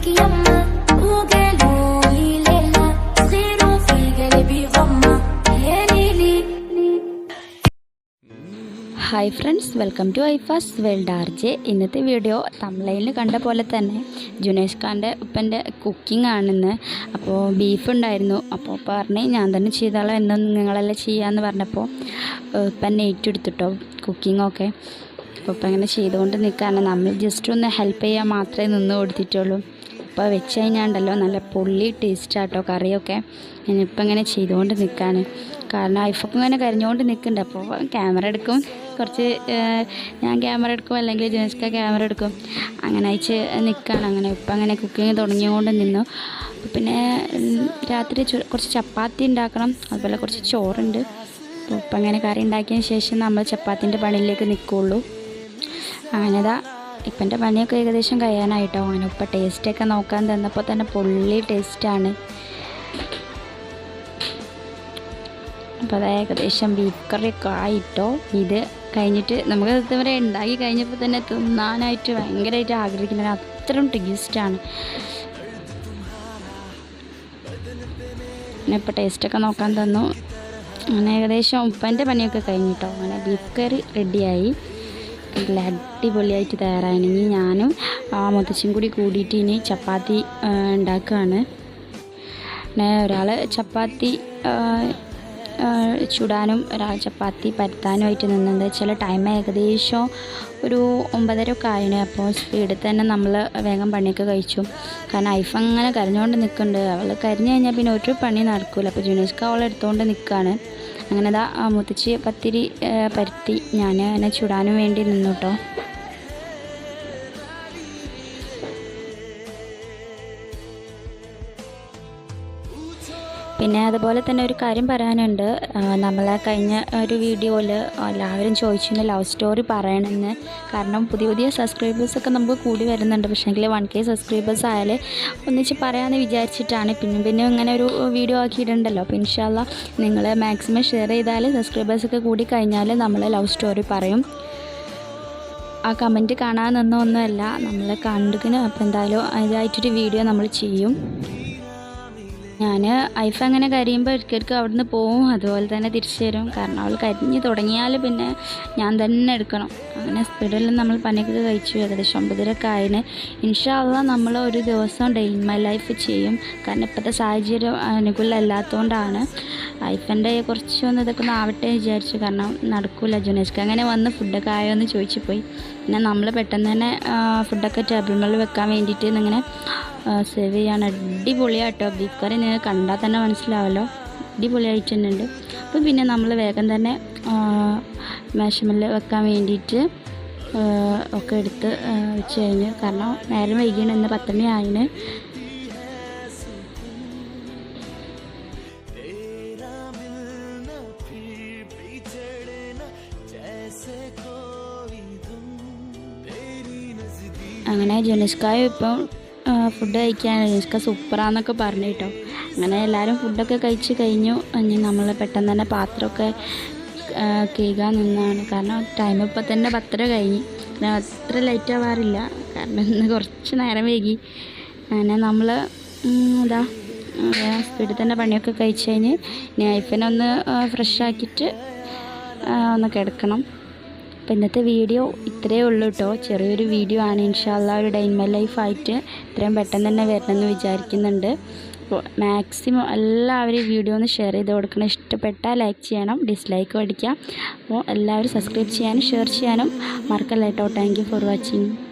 فيك يما وقالوا لي ليلى صغيروا في قلبي غمة يا ليلي hi friends welcome to Ifas world R J ഇന്നത്തെ video തമിഴയിൽ കണ്ട പോലെ തന്നെ ജുനേഷ് ഖാൻ്റെ ഉപ്പൻ്റെ കുക്കിംഗ് ആണെന്ന് അപ്പോൾ ബീഫ് ഉണ്ടായിരുന്നു അപ്പോൾ പറഞ്ഞ് ഞാൻ തന്നെ ചെയ്തോളാം എന്നും നിങ്ങളെല്ലാം ചെയ്യാമെന്ന് പറഞ്ഞപ്പോൾ ഉപ്പൻ ഏറ്റെടുത്തിട്ടോ കുക്കിങ്ങൊക്കെ അപ്പോൾ ഇപ്പം ഇങ്ങനെ ചെയ്തുകൊണ്ട് നിൽക്കുകയാണ് നമ്മൾ ജസ്റ്റ് ഒന്ന് ഹെൽപ്പ് ചെയ്യാൻ മാത്രമേ നിന്ന് കൊടുത്തിട്ടുള്ളൂ ഇപ്പോൾ വെച്ച് കഴിഞ്ഞാണ്ടല്ലോ നല്ല പുള്ളി ടേസ്റ്റാട്ടോ കറിയൊക്കെ. ഞാനിപ്പോൾ ഇങ്ങനെ ചെയ്തുകൊണ്ട് നിൽക്കുകയാണ് കാരണം ഐഫൊക്കെ ഇങ്ങനെ കരഞ്ഞുകൊണ്ട് നിൽക്കുന്നുണ്ട് അപ്പോൾ ക്യാമറ എടുക്കും. കുറച്ച് ഞാൻ ക്യാമറ എടുക്കും. അല്ലെങ്കിൽ ജനസ്ക ക്യാമറ എടുക്കും. അങ്ങനെ അയച്ച് നിൽക്കുകയാണ് അങ്ങനെ ഇപ്പം അങ്ങനെ കുക്കിങ് തുടങ്ങിയുകൊണ്ട് നിന്നു. പിന്നെ രാത്രി കുറച്ച് ചപ്പാത്തി ഉണ്ടാക്കണം. അതുപോലെ കുറച്ച് ചോറുണ്ട്. അപ്പോൾ ഇപ്പം അങ്ങനെ കറി ഉണ്ടാക്കിയതിന് ശേഷം നമ്മൾ ചപ്പാത്തിന്റെ പണിയിലേക്ക് നിൽക്കുകയുള്ളൂ അങ്ങനെതാ. ഇപ്പന്റെ പനിയൊക്കെ ഏകദേശം കഴിയാനായിട്ടോ. അങ്ങനെ ഉപ്പ ടേസ്റ്റൊക്കെ നോക്കാൻ തന്നപ്പോൾ തന്നെ പൊള്ളി ടേസ്റ്റാണ് അപ്പോൾ അത് ഏകദേശം ബീഫ് കറിയൊക്കെ ആയിട്ടോ. ഇത് കഴിഞ്ഞിട്ട് നമുക്ക് ഇതുവരെ ഉണ്ടാക്കി കഴിഞ്ഞപ്പോൾ തന്നെ തിന്നാനായിട്ട് ഭയങ്കരമായിട്ട് ആഗ്രഹിക്കുന്ന അത്രയും ടേസ്റ്റാണ് പിന്നെ ഇപ്പോൾ ടേസ്റ്റൊക്കെ നോക്കാൻ തന്നു. അങ്ങനെ ഏകദേശം ഉപ്പന്റെ പണിയൊക്കെ കഴിഞ്ഞിട്ടോ. അങ്ങനെ ബീഫ് കറി റെഡിയായി നല്ല അടിപൊളിയായിട്ട് തയ്യാറായി ഞാനും ആ മുത്തച്ഛനും കൂടി കൂടിയിട്ട് ഇനി ചപ്പാത്തി ഉണ്ടാക്കുകയാണ് ഒരാൾ ചപ്പാത്തി ചുടാനും ഒരാൾ ചപ്പാത്തി പരത്താനുമായിട്ട് നിന്നത് ചില ടൈം ഏകദേശം ഒരു ഒമ്പതര ഒക്കെ ആയിന്. അപ്പോൾ സ്പീഡിൽ തന്നെ നമ്മൾ വേഗം പണിയൊക്കെ കഴിച്ചു. കാരണം ഐഫ് അങ്ങനെ കരഞ്ഞുകൊണ്ട് നിൽക്കുന്നുണ്ട് അവൾ കരഞ്ഞു കഴിഞ്ഞാൽ പിന്നെ ഒരു പണി നടക്കില്ല അപ്പോൾ ജുനീഷ്ക്ക് അവളെടുത്തുകൊണ്ട് നിൽക്കുകയാണ് അങ്ങനെ ആ മുത്തച്ഛി പത്തിരി പരത്തി ഞാൻ അതിനെ ചുടാനും വേണ്ടി നിന്നു കേട്ടോ പിന്നെ അതുപോലെ തന്നെ ഒരു കാര്യം പറയാനുണ്ട്. നമ്മൾ കഴിഞ്ഞ ഒരു വീഡിയോയിൽ എല്ലാവരും ചോദിച്ചു ലവ് സ്റ്റോറി പറയണമെന്ന് കാരണം പുതിയ പുതിയ സബ്സ്ക്രൈബേഴ്സൊക്കെ നമുക്ക് കൂടി വരുന്നുണ്ട്. പക്ഷേങ്കിൽ വൺ കെ സബ്സ്ക്രൈബേഴ്സ് ആയാൽ ഒന്നിച്ച് പറയാമെന്ന് വിചാരിച്ചിട്ടാണ്. പിന്നെ പിന്നെ ഇങ്ങനെ ഒരു വീഡിയോ ആക്കിയിട്ടുണ്ടല്ലോ. അപ്പോൾ ഇൻഷാല്ല നിങ്ങൾ മാക്സിമം ഷെയർ ചെയ്താൽ സബ്സ്ക്രൈബേഴ്സൊക്കെ കൂടി കഴിഞ്ഞാൽ നമ്മൾ ലവ് സ്റ്റോറി പറയും. ആ കമന്റ് കാണാൻ നിന്നൊന്നുമല്ല. നമ്മൾ കണ്ടിന് അപ്പോൾ എന്തായാലും അതിനായിട്ടൊരു വീഡിയോ നമ്മൾ ചെയ്യും. ഞാൻ ഐഫ അങ്ങനെ കരയുമ്പോൾ ഇടയ്ക്കിടയ്ക്ക് അവിടെ നിന്ന് പോവും. അതുപോലെ തന്നെ തിരിച്ചു തരും കാരണം അവൾ കരിഞ്ഞ് തുടങ്ങിയാൽ പിന്നെ ഞാൻ തന്നെ എടുക്കണം. അങ്ങനെ സ്പീഡിൽ നമ്മൾ പനിക്ക് കഴിച്ചു. ഏകദേശം ഒമ്പതരൊക്കെ ആയിന്. ഇൻഷാല്ല നമ്മൾ ഒരു ദിവസം ഡെയിൻ മൈ ലൈഫ് ചെയ്യും. കാരണം ഇപ്പോഴത്തെ സാഹചര്യം അനുകൂലമല്ലാത്തതുകൊണ്ടാണ് ഐഫന്റെ കുറച്ചൊന്ന് ഇതൊക്കെ ഒന്ന് ആവട്ടെ വിചാരിച്ചു. കാരണം നടക്കൂല ജുനേഷ്ക്ക്. അങ്ങനെ വന്ന് ഫുഡൊക്കെ ആയോ എന്ന് ചോദിച്ചു പോയി. പിന്നെ നമ്മൾ പെട്ടെന്ന് തന്നെ ഫുഡൊക്കെ ടേബിൾ മേളിൽ വെക്കാൻ വേണ്ടിയിട്ട് ഇങ്ങനെ സെർവ് ചെയ്യാണ്. അടിപൊളിയാട്ടോ. ബീഫ് കറി നിങ്ങൾ കണ്ടാൽ തന്നെ മനസ്സിലാവല്ലോ. അടിപൊളിയായിട്ട് അടിപൊളിയായിട്ടുണ്ട് അപ്പോൾ പിന്നെ നമ്മൾ വേഗം തന്നെ മേശമല്ല വെക്കാൻ വേണ്ടിയിട്ട് ഒക്കെ എടുത്ത് വെച്ച് കഴിഞ്ഞ്. കാരണം നേരം വൈകിയാണ്. ഇന്ന് പത്തണി ആയിന്. അങ്ങനെ ജുനിസ്കായും ഇപ്പം ഫുഡ് കഴിക്കാൻ ജുനുഷ്ക സൂപ്പറാന്നൊക്കെ പറഞ്ഞു കേട്ടോ. അങ്ങനെ എല്ലാവരും ഫുഡൊക്കെ കഴിച്ച് കഴിഞ്ഞു. ഇനി നമ്മൾ പെട്ടെന്ന് തന്നെ പാത്രമൊക്കെ കീകാൻ നിന്നാണ്. കാരണം ടൈം ഇപ്പം തന്നെ പത്തര കഴിഞ്ഞ്. അത്ര ലൈറ്റ് ആവാറില്ല. കാരണം ഇന്ന് കുറച്ച് നേരം വൈകി. അങ്ങനെ നമ്മൾ ഇതാ സ്പീഡിൽ തന്നെ പണിയൊക്കെ കഴിച്ച് കഴിഞ്ഞ് ഒന്ന് ഫ്രഷ് ആക്കിയിട്ട് ഒന്ന് കിടക്കണം. അപ്പോൾ ഇന്നത്തെ വീഡിയോ ഇത്രയേ ഉള്ളൂ കേട്ടോ. ചെറിയൊരു വീഡിയോ ആണ്. ഇൻഷാല്ല ഒരു ഡൈൻ മൈ ലൈഫായിട്ട് ഇത്രയും പെട്ടെന്ന് തന്നെ വരണമെന്ന് വിചാരിക്കുന്നുണ്ട്. അപ്പോൾ മാക്സിമം എല്ലാവരും വീഡിയോ ഒന്ന് ഷെയർ ചെയ്ത് കൊടുക്കണം. ഇഷ്ടപ്പെട്ടാൽ ലൈക്ക് ചെയ്യണം ഡിസ്ലൈക്ക് അടിക്കാം. അപ്പോൾ എല്ലാവരും സബ്സ്ക്രൈബ് ചെയ്യാനും ഷെയർ ചെയ്യാനും മറക്കല്ല കേട്ടോ. Thank for watching.